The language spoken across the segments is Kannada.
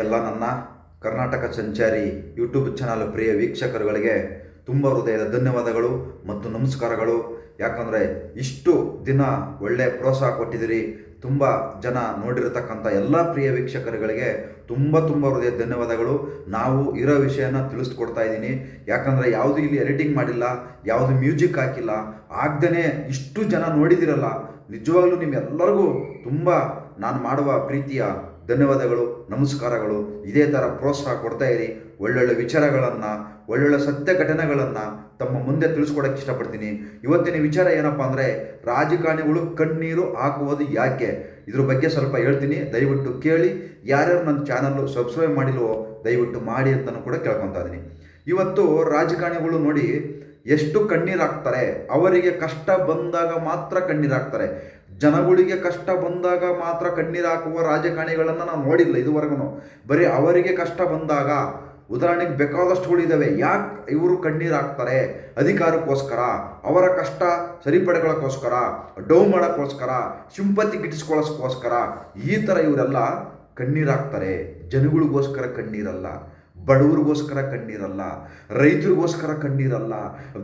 ಎಲ್ಲ ನನ್ನ ಕರ್ನಾಟಕ ಸಂಚಾರಿ ಯೂಟ್ಯೂಬ್ ಚಾನಲ್ ಪ್ರಿಯ ವೀಕ್ಷಕರುಗಳಿಗೆ ತುಂಬ ಹೃದಯದ ಧನ್ಯವಾದಗಳು ಮತ್ತು ನಮಸ್ಕಾರಗಳು. ಯಾಕಂದರೆ ಇಷ್ಟು ದಿನ ಒಳ್ಳೆ ಪ್ರೋತ್ಸಾಹ ಕೊಟ್ಟಿದ್ದೀರಿ. ತುಂಬ ಜನ ನೋಡಿರತಕ್ಕಂಥ ಎಲ್ಲ ಪ್ರಿಯ ವೀಕ್ಷಕರುಗಳಿಗೆ ತುಂಬ ತುಂಬ ಹೃದಯ ಧನ್ಯವಾದಗಳು. ನಾವು ಇರೋ ವಿಷಯನ ತಿಳಿಸ್ಕೊಡ್ತಾ ಇದ್ದೀನಿ. ಯಾಕಂದರೆ ಯಾವುದು ಇಲ್ಲಿ ಎಡಿಟಿಂಗ್ ಮಾಡಿಲ್ಲ, ಯಾವುದು ಮ್ಯೂಸಿಕ್ ಹಾಕಿಲ್ಲ ಆಗ್ದೇ ಇಷ್ಟು ಜನ ನೋಡಿದಿರಲ್ಲ. ನಿಜವಾಗ್ಲೂ ನಿಮ್ಮೆಲ್ಲರಿಗೂ ತುಂಬ ನಾನು ಮಾಡುವ ಪ್ರೀತಿಯ ಧನ್ಯವಾದಗಳು, ನಮಸ್ಕಾರಗಳು, ಇದೇ ಥರ ಪ್ರೋತ್ಸಾಹ ಕೊಡ್ತಾ ಇರಿ. ಒಳ್ಳೊಳ್ಳೆ ವಿಚಾರಗಳನ್ನು, ಒಳ್ಳೊಳ್ಳೆ ಸತ್ಯ ಘಟನೆಗಳನ್ನು ತಮ್ಮ ಮುಂದೆ ತಿಳಿಸ್ಕೊಡೋಕ್ಕೆ ಇಷ್ಟಪಡ್ತೀನಿ. ಇವತ್ತಿನ ವಿಚಾರ ಏನಪ್ಪ ಅಂದರೆ, ರಾಜಕಾರಣಿಗಳು ಕಣ್ಣೀರು ಹಾಕುವುದು ಯಾಕೆ? ಇದ್ರ ಬಗ್ಗೆ ಸ್ವಲ್ಪ ಹೇಳ್ತೀನಿ. ದಯವಿಟ್ಟು ಕೇಳಿ. ಯಾರ್ಯಾರು ನನ್ನ ಚಾನಲ್ಲು ಸಬ್ಸ್ಕ್ರೈಬ್ ಮಾಡಿಲ್ವೋ, ದಯವಿಟ್ಟು ಮಾಡಿ ಅಂತಲೂ ಕೂಡ ಕೇಳ್ಕೊತಾ ಇದ್ದೀನಿ. ಇವತ್ತು ರಾಜಕಾರಣಿಗಳು ನೋಡಿ, ಎಷ್ಟು ಕಣ್ಣೀರು ಹಾಕ್ತಾರೆ. ಅವರಿಗೆ ಕಷ್ಟ ಬಂದಾಗ ಮಾತ್ರ ಕಣ್ಣೀರು ಹಾಕ್ತಾರೆ. ಜನಗಳಿಗೆ ಕಷ್ಟ ಬಂದಾಗ ಮಾತ್ರ ಕಣ್ಣೀರು ಹಾಕುವ ರಾಜಕಾರಣಿಗಳನ್ನು ನಾವು ನೋಡಿಲ್ಲ ಇದುವರೆಗೂ ಬರೀ ಅವರಿಗೆ ಕಷ್ಟ ಬಂದಾಗ ಉದಾಹರಣೆಗೆ ಬೇಕಾದಷ್ಟುಗಳಿದ್ದಾವೆ ಯಾಕೆ ಇವರು ಕಣ್ಣೀರು ಹಾಕ್ತಾರೆ? ಅಧಿಕಾರಕ್ಕೋಸ್ಕರ, ಅವರ ಕಷ್ಟ ಸರಿಪಡೆಗಳಕ್ಕೋಸ್ಕರ, ಡೌ ಮಾಡೋಕ್ಕೋಸ್ಕರ, ಸಿಂಪತಿ ಗಿಟ್ಟಿಸ್ಕೊಳ್ಳೋಕ್ಕೋಸ್ಕರ ಈ ಥರ ಇವರೆಲ್ಲ ಕಣ್ಣೀರು ಹಾಕ್ತಾರೆ. ಜನಗಳಿಗೋಸ್ಕರ ಕಣ್ಣೀರಲ್ಲ. ಬಡವರಿಗೋಸ್ಕರ ಕಣ್ಣೀರಲ್ಲ, ರೈತರಿಗೋಸ್ಕರ ಕಣ್ಣೀರಲ್ಲ,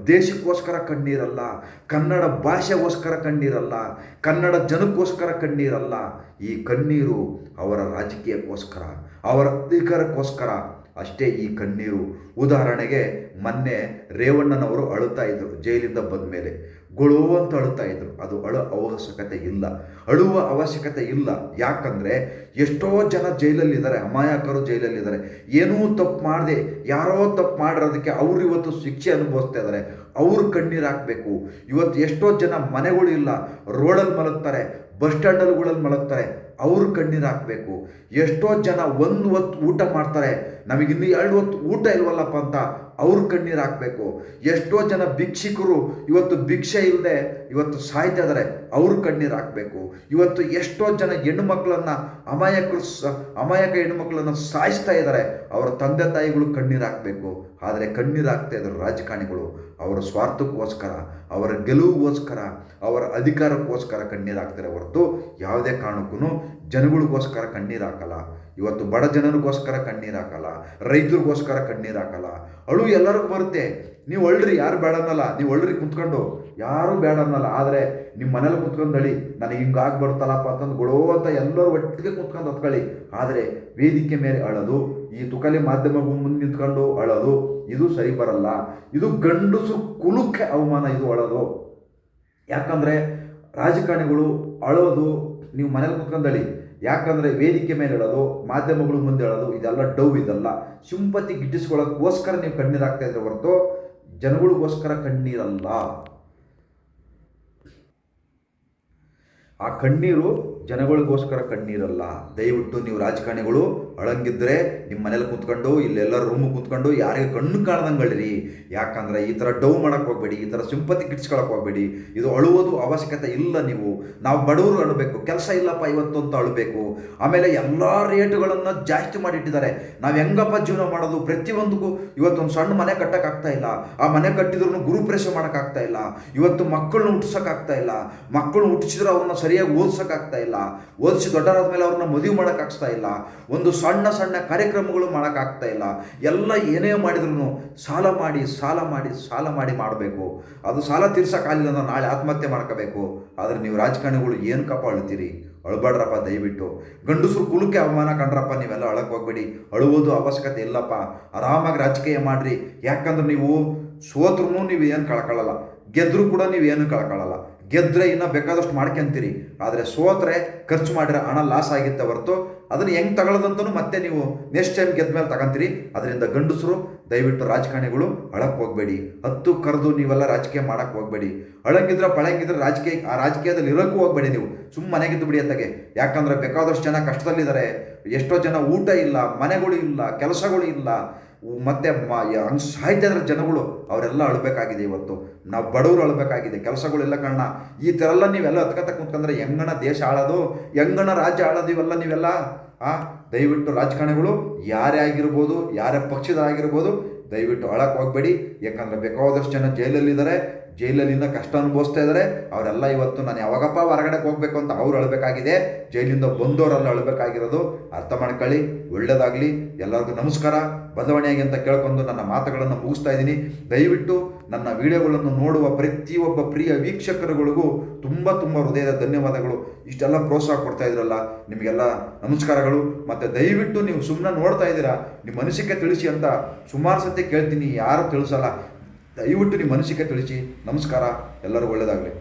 ದೇಶಕ್ಕೋಸ್ಕರ ಕಣ್ಣೀರಲ್ಲ, ಕನ್ನಡ ಭಾಷೆಗೋಸ್ಕರ ಕಣ್ಣೀರಲ್ಲ, ಕನ್ನಡ ಜನಕ್ಕೋಸ್ಕರ ಕಣ್ಣೀರಲ್ಲ, ಈ ಕಣ್ಣೀರು ಅವರ ರಾಜಕೀಯಕ್ಕೋಸ್ಕರ, ಅವರ ಅಧಿಕಾರಕ್ಕೋಸ್ಕರ ಅಷ್ಟೇ ಈ ಕಣ್ಣೀರು. ಉದಾಹರಣೆಗೆ ಮೊನ್ನೆ ರೇವಣ್ಣನವರು ಅಳುತ್ತಾ ಇದ್ದರು ಜೈಲಿಂದ ಬಂದ ಮೇಲೆ ಗೊಳು ಅಂತ ಅಳುತ್ತಾ ಇದ್ದರು ಅದು ಅಳು ಅವಶ್ಯಕತೆ ಇಲ್ಲ. ಅಳುವ ಅವಶ್ಯಕತೆ ಇಲ್ಲ. ಯಾಕಂದರೆ ಎಷ್ಟೋ ಜನ ಜೈಲಲ್ಲಿದ್ದಾರೆ, ಅಮಾಯಕರು ಜೈಲಲ್ಲಿದ್ದಾರೆ. ಏನೂ ತಪ್ಪು ಮಾಡದೆ, ಯಾರೋ ತಪ್ಪು ಮಾಡಿರೋದಕ್ಕೆ ಅವ್ರು ಇವತ್ತು ಶಿಕ್ಷೆ ಅನುಭವಿಸ್ತಾ ಇದ್ದಾರೆ. ಅವ್ರ ಕಣ್ಣೀರು ಹಾಕಬೇಕು. ಇವತ್ತು ಎಷ್ಟೋ ಜನ ಮನೆಗಳು ಇಲ್ಲ ರೋಡಲ್ಲಿ ಮಲಗ್ತಾರೆ, ಬಸ್ ಸ್ಟ್ಯಾಂಡಲ್ಗಳಲ್ಲಿ ಮಲಗ್ತಾರೆ. ಅವರು ಕಣ್ಣೀರು ಹಾಕಬೇಕು. ಎಷ್ಟೋ ಜನ ಒಂದು ಹೊತ್ತು ಊಟ ಮಾಡ್ತಾರೆ. ನಮಗಿನ್ನೂ ಎರಡು ಹೊತ್ತು ಊಟ ಇಲ್ವಲ್ಲಪ್ಪ ಅಂತ ಅವ್ರು ಕಣ್ಣೀರು ಹಾಕಬೇಕು. ಎಷ್ಟೋ ಜನ ಭಿಕ್ಷಿಕರು ಇವತ್ತು ಭಿಕ್ಷೆ ಇಲ್ಲದೆ ಇವತ್ತು ಸಾಯ್ತಾ ಇದ್ದಾರೆ ಅವ್ರ ಕಣ್ಣೀರು ಹಾಕಬೇಕು. ಇವತ್ತು ಎಷ್ಟೋ ಜನ ಹೆಣ್ಣು ಮಕ್ಕಳನ್ನು ಅಮಾಯಕರು ಸ, ಅಮಾಯಕ ಹೆಣ್ಣು ಮಕ್ಕಳನ್ನು ಸಾಯಿಸ್ತಾ ಇದ್ದಾರೆ ಅವರ ತಂದೆ ತಾಯಿಗಳು ಕಣ್ಣೀರು ಹಾಕಬೇಕು. ಆದರೆ ಕಣ್ಣೀರು ಹಾಕ್ತಾ ಇದ್ದಾರೆ ರಾಜಕಾರಣಿಗಳು. ಅವರ ಸ್ವಾರ್ಥಕ್ಕೋಸ್ಕರ, ಅವರ ಗೆಲುವಿಗೋಸ್ಕರ, ಅವರ ಅಧಿಕಾರಕ್ಕೋಸ್ಕರ ಕಣ್ಣೀರು ಹಾಕ್ತಾರೆ ಹೊರತು ಯಾವುದೇ ಕಾರಣಕ್ಕೂ ಜನಗಳಿಗೋಸ್ಕರ ಕಣ್ಣೀರು ಹಾಕಲ್ಲ. ಇವತ್ತು ಬಡ ಜನರಿಗೋಸ್ಕರ ಕಣ್ಣೀರು ಹಾಕಲ್ಲ, ರೈತರಿಗೋಸ್ಕರ ಕಣ್ಣೀರು ಹಾಕಲ್ಲ. ಅಳು ಎಲ್ಲರಿಗೂ ಬರುತ್ತೆ. ನೀವು ಒಳ್ಳ್ರಿ ಯಾರು ಬೇಡ ಅನ್ನಲ್ಲ. ನೀವು ಒಳ್ಳ್ರಿ ಕುಂತ್ಕೊಂಡು. ಯಾರೂ ಬೇಡ ಆದರೆ ನಿಮ್ಮ ಮನೇಲಿ ಕುಂತ್ಕೊಂಡು ಅಳಿ ನನಗೆ ಹಿಂಗೆ ಆಗ್ಬರ್ತಲ್ಲಪ್ಪ ಅಂತಂದು ಗೊಳೋ ಅಂತ ಎಲ್ಲರೂ ಒಟ್ಟಿಗೆ ಕುಂತ್ಕೊಂಡು ಹತ್ಕೊಳ್ಳಿ. ಆದರೆ ವೇದಿಕೆ ಮೇಲೆ ಅಳೋದು, ಈ ತುಕಲಿ ಮಾಧ್ಯಮ ಮುಂದೆ ನಿಂತ್ಕೊಂಡು ಅಳೋದು, ಇದು ಸರಿ ಬರಲ್ಲ. ಇದು ಗಂಡಸು ಕುಲುಕ್ಕೆ ಅವಮಾನ, ಇದು ಅಳೋದು. ಯಾಕಂದರೆ ರಾಜಕಾರಣಿಗಳು ಅಳೋದು, ನೀವು ಮನೇಲಿ ಕುತ್ಕೊಂಡಳಿ. ಯಾಕಂದರೆ ವೇದಿಕೆ ಮೇಲೆ ಹೇಳೋದು ಮಾಧ್ಯಮಗಳು ಮುಂದೆ ಹೇಳೋದು ಇದೆಲ್ಲ ಡೌ ಇದಲ್ಲ. ಸಿಂಪತಿ ಗಿಟ್ಟಿಸ್ಕೊಳ್ಳೋಕ್ಕೋಸ್ಕರ ನೀವು ಕಣ್ಣೀರು ಹಾಕ್ತಾ ಇದ್ರೆ ಹೊರತು ಜನಗಳಿಗೋಸ್ಕರ ಕಣ್ಣೀರಲ್ಲ. ಆ ಕಣ್ಣೀರು ಜನಗಳಿಗೋಸ್ಕರ ಕಣ್ಣೀರಲ್ಲ. ದಯವಿಟ್ಟು ನೀವು ರಾಜಕಾರಣಿಗಳು, ಅಳಂಗಿದ್ರೆ ನಿಮ್ಮ ಮನೇಲಿ ಕೂತ್ಕೊಂಡು ಇಲ್ಲೆಲ್ಲ ರೂಮು ಕೂತ್ಕೊಂಡು ಯಾರಿಗೆ ಕಣ್ಣು ಕಾಣ್ದಂಗೆ ಅಳಿರಿ ಯಾಕಂದರೆ ಈ ಥರ ಡೌ ಮಾಡೋಕ್ಕೆ ಹೋಗಬೇಡಿ, ಈ ಥರ ಸಿಂಪತಿ ಕಿಡ್ಸ್ಕೊಳಕ್ಕೆ ಹೋಗಬೇಡಿ. ಇದು ಅಳುವುದು ಅವಶ್ಯಕತೆ ಇಲ್ಲ ನೀವು. ನಾವು ಬಡವರು ಅಳಬೇಕು, ಕೆಲಸ ಇಲ್ಲಪ್ಪ ಇವತ್ತು ಅಂತ ಅಳಬೇಕು. ಆಮೇಲೆ ಎಲ್ಲ ರೇಟುಗಳನ್ನು ಜಾಸ್ತಿ ಮಾಡಿಟ್ಟಿದ್ದಾರೆ. ನಾವು ಹೆಂಗಪ್ಪ ಜೀವನ ಮಾಡೋದು? ಪ್ರತಿಯೊಂದಕ್ಕೂ ಇವತ್ತೊಂದು ಸಣ್ಣ ಮನೆ ಕಟ್ಟೋಕ್ಕಾಗ್ತಾ ಇಲ್ಲ. ಆ ಮನೆ ಕಟ್ಟಿದ್ರು ಗುರುಪ್ರೇಷ ಮಾಡೋಕ್ಕಾಗ್ತಾ ಇಲ್ಲ. ಇವತ್ತು ಮಕ್ಕಳನ್ನ ಹುಟ್ಟಿಸೋಕ್ಕಾಗ್ತಾ ಇಲ್ಲ. ಮಕ್ಕಳನ್ನ ಹುಟ್ಟಿಸಿದ್ರೆ ಅವ್ರನ್ನ ಸರಿಯಾಗಿ ಓದಿಸೋಕ್ಕಾಗ್ತಾ ಇಲ್ಲ. ಓದಿಸಿ ದೊಡ್ಡರಾದ ಮೇಲೆ ಅವ್ರನ್ನ ಮದುವೆ ಮಾಡೋಕ್ಕಾಗ್ತಾ ಇಲ್ಲ, ಒಂದು ಸಣ್ಣ ಸಣ್ಣ ಕಾರ್ಯಕ್ರಮಗಳು ಮಾಡೋಕ್ಕಾಗ್ತಾ ಇಲ್ಲ, ಎಲ್ಲ ಏನೇ ಮಾಡಿದ್ರು ಸಾಲ ಮಾಡಿ ಸಾಲ ಮಾಡಿ ಸಾಲ ಮಾಡಿ ಮಾಡಬೇಕು. ಅದು ಸಾಲ ತೀರ್ಸೋಕ್ಕಾಗಲಿಲ್ಲ ಅಂದ್ರೆ ನಾಳೆ ಆತ್ಮಹತ್ಯೆ ಮಾಡ್ಕೋಬೇಕು. ಆದರೆ ನೀವು ರಾಜಕಾರಣಿಗಳು ಏನು ಅಳ್ತೀರಿ ಅಳಬೇಡ್ರಪ್ಪ, ದಯವಿಟ್ಟು. ಗಂಡಸರು ಕುಲಕ್ಕೆ ಅವಮಾನ ಕಂಡ್ರಪ್ಪ, ನೀವೆಲ್ಲ ಅಳಕ್ಕೆ ಹೋಗ್ಬೇಡಿ. ಅಳುವುದು ಅವಶ್ಯಕತೆ ಇಲ್ಲಪ್ಪ. ಆರಾಮಾಗಿ ರಾಜಕೀಯ ಮಾಡಿರಿ. ಯಾಕಂದ್ರೆ ನೀವು ಸೋತ್ರೂ ಏನು ಕಳ್ಕೊಳ್ಳಲ್ಲ. ಗೆದ್ದರೂ ಕೂಡ ನೀವು ಏನು ಕಳ್ಕೊಳ್ಳಲ್ಲ. ಗೆದ್ದರೆ ಇನ್ನೂ ಬೇಕಾದಷ್ಟು ಮಾಡ್ಕೊಂತೀರಿ ಆದರೆ ಸೋತ್ರೆ ಖರ್ಚು ಮಾಡಿರೋ ಹಣ ಲಾಸ್ ಆಗಿತ್ತೆ ಹೊರತು ಅದನ್ನು ಹೆಂಗೆ ತಗೊಳ್ಳೋದಂತೂ ಮತ್ತೆ ನೀವು ನೆಕ್ಸ್ಟ್ ಟೈಮ್ ಗೆದ್ದ ಮೇಲೆ ತಗೊಂತೀರಿ. ಅದರಿಂದ ಗಂಡಸರು, ದಯವಿಟ್ಟು ರಾಜಕಾರಣಿಗಳು ಅಳಕ್ಕೆ ಹೋಗಬೇಡಿ. ಹತ್ತು ಕರೆದು ನೀವೆಲ್ಲ ರಾಜಕೀಯ ಮಾಡೋಕ್ಕೆ ಹೋಗಬೇಡಿ. ಅಳಂಗಿದ್ರೆ ಪಳಂಗಿದ್ರೆ ರಾಜಕೀಯ, ಆ ರಾಜಕೀಯದಲ್ಲಿ ಇರೋಕ್ಕೂ ಹೋಗಬೇಡಿ ನೀವು. ಸುಮ್ಮನೆ ಗೆದ್ದು ಬಿಡಿ ಅಂತಾಗೆ ಯಾಕಂದರೆ ಬೇಕಾದಷ್ಟು ಜನ ಕಷ್ಟದಲ್ಲಿದ್ದಾರೆ. ಎಷ್ಟೋ ಜನ ಊಟ ಇಲ್ಲ, ಮನೆಗಳು ಇಲ್ಲ, ಕೆಲಸಗಳು ಇಲ್ಲ. ಮತ್ತೆ ಸಾಯ್ತಾ ಇದ್ರೆ ಜನಗಳು ಅವರೆಲ್ಲ ಅಳಬೇಕಾಗಿದೆ ಇವತ್ತು. ನಾವು ಬಡವರು ಅಳಬೇಕಾಗಿದೆ, ಕೆಲಸಗಳೆಲ್ಲ ಕಾರಣ ಈ ಥರ ಎಲ್ಲ ನೀವೆಲ್ಲ ಹತ್ಕತ್ತ ಕುಂತ್ಕೊಂಡ್ರೆ ಹೆಂಗಣ ದೇಶ ಆಳೋದು? ಹೆಂಗಣ ರಾಜ್ಯ ಆಳೋದು ಇವೆಲ್ಲ ನೀವೆಲ್ಲ? ಆ, ದಯವಿಟ್ಟು ರಾಜಕಾರಣಿಗಳು, ಯಾರೇ ಆಗಿರ್ಬೋದು, ಯಾರೇ ಪಕ್ಷದ ಆಗಿರ್ಬೋದು, ದಯವಿಟ್ಟು ಅಳಕ್ಕೆ ಹೋಗಬೇಡಿ. ಯಾಕಂದರೆ ಬೇಕಾದಷ್ಟು ಜನ ಜೈಲಲ್ಲಿದ್ದಾರೆ. ಜೈಲಲ್ಲಿಂದ ಕಷ್ಟ ಅನುಭವಿಸ್ತಾ ಇದ್ದಾರೆ. ಅವರೆಲ್ಲ ಇವತ್ತು ನಾನು ಯಾವಾಗಪ್ಪ ಹೊರಗಡೆ ಹೋಗ್ಬೇಕು ಅಂತ ಅವ್ರು ಅಳಬೇಕಾಗಿದೆ. ಜೈಲಿಂದ ಬಂದವರೆಲ್ಲ ಅಳಬೇಕಾಗಿರೋದು. ಅರ್ಥ ಮಾಡ್ಕೊಳ್ಳಿ, ಒಳ್ಳೇದಾಗಲಿ. ಎಲ್ಲರಿಗೂ ನಮಸ್ಕಾರ. ಬದಲಾವಣೆಯಾಗಿ ಅಂತ ಕೇಳ್ಕೊಂಡು ನನ್ನ ಮಾತುಗಳನ್ನು ಮುಗಿಸ್ತಾ ಇದ್ದೀನಿ. ದಯವಿಟ್ಟು ನನ್ನ ವಿಡಿಯೋಗಳನ್ನು ನೋಡುವ ಪ್ರತಿಯೊಬ್ಬ ಪ್ರಿಯ ವೀಕ್ಷಕರುಗಳಿಗೂ ತುಂಬ ತುಂಬ ಹೃದಯದ ಧನ್ಯವಾದಗಳು. ಇಷ್ಟೆಲ್ಲ ಪ್ರೋತ್ಸಾಹ ಕೊಡ್ತಾ ಇದ್ರಲ್ಲ, ನಿಮಗೆಲ್ಲ ನಮಸ್ಕಾರಗಳು. ಮತ್ತು ದಯವಿಟ್ಟು ನೀವು ಸುಮ್ಮನೆ ನೋಡ್ತಾ ಇದ್ದೀರಾ, ನಿಮ್ಮ ಮನಸ್ಸಿಗೆ ತಿಳಿಸಿ ಅಂತ ಸುಮಾರು ಸತಿ ಕೇಳ್ತೀನಿ, ಯಾರು ತಿಳಿಸಲ್ಲ. ದಯವಿಟ್ಟು ನಿಮ್ಮ ಮನಸ್ಸಿಗೆ ತಿಳಿಸಿ. ನಮಸ್ಕಾರ, ಎಲ್ಲರೂ ಒಳ್ಳೆಯದಾಗಲಿ